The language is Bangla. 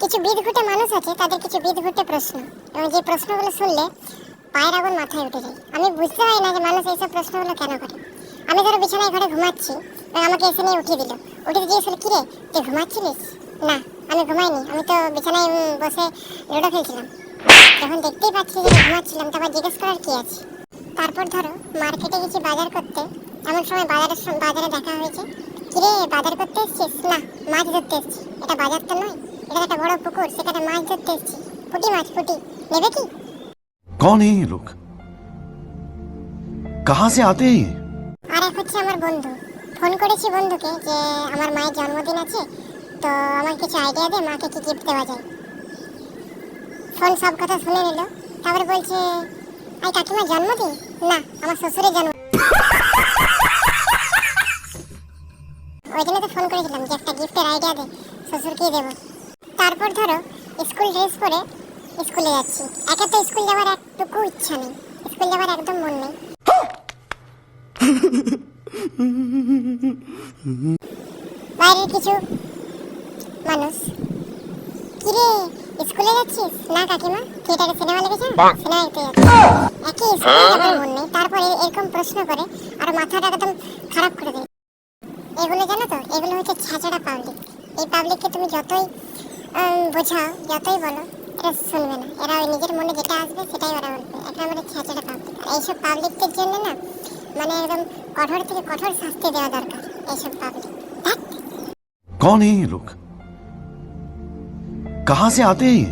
কিছু বিদঘুটে মানুষ আছে, তাদের কিছু বিদঘুটে প্রশ্ন। এবং যে প্রশ্নগুলো শুনলে পায়ের আগুন মাথায় উঠে যায়। আমি বুঝতে পারি না যে মানুষ এইসব প্রশ্নগুলো কেন করে। আমি ধরো বিছানায় ঘরে ঘুমাচ্ছি, এবং আমাকে এসে নিয়ে উঠিয়ে দিল। উঠে জিজ্ঞেস করল কিরে, তুই ঘুমাচ্ছিলিস? না, আমি ঘুমাইনি। আমি তো বিছানায় বসে লুডো খেলছিলাম যখন দেখতেই পাচ্ছি যে ঘুমাচ্ছিলাম তারপর জিজ্ঞেস করার কি আছে? তারপর ধরো, মার্কেটে গেছি বাজার করতে। এমন সময় বাজারের বাজারে দেখা হয়েছে, কিরে, বাজার করতে এসছিস? না, মাছ ধরতে এসছি। এটা বাজার তো নয়। এটা একটা বড় পুকুর সেখানে মাছ ধরতে এসছি পুটি মাছ পুটি নেবে কি कौन है ये लोग कहां से आते हैं ये আর এক হচ্ছে আমার বন্ধু ফোন করেছি বন্ধুকে যে আমার মায়ের জন্মদিন আছে তো আমার কিছু আইডিয়া দে মাকে কি গিফট দেওয়া যায় ফোন সব কথা শুনে নিল তারপরে বলছে আই কাকিমার জন্মদিন না আমার শ্বশুরের জন্ম ওই জন্য তো ফোন করেছিলাম যে একটা গিফটের আইডিয়া দে শ্বশুরকে দেবো তারপর ধরো স্কুল ড্রেস পরে স্কুলে যাচ্ছি। একে তো স্কুল যাওয়ার একটুকু ইচ্ছা নেই। স্কুল যাওয়ার একদম মন নেই। বাইরের কিছু মানুষ। কিরে স্কুলে যাচ্ছিস? না কাকিমা থিয়েটারে সিনেমা লেগেছে সিনেমা দেখতে যাচ্ছি। একই স্কুলে যাবার মন নেই। তারপরে এরকম প্রশ্ন করে আর মাথাটা একদম খারাপ করে দেয়। এগুলো জানো তো? এগুলো হচ্ছে ছাঁচড়া পাবলিক এই পাবলিককে তুমি যতই বোঝাও যতই বলো এরা শুনবে না এরা ওই নিজের মনে যেটা আসবে সেটাই ওরা বলবে এটা আমাদের ছাঁচড়া পাবলিক আর এইসব পাবলিকদের জন্য না মানে একদম কঠোর থেকে কঠোর শাস্তি দেওয়া দরকার এইসব পাবলিক कौन है ये लोग कहां से आते हैं ये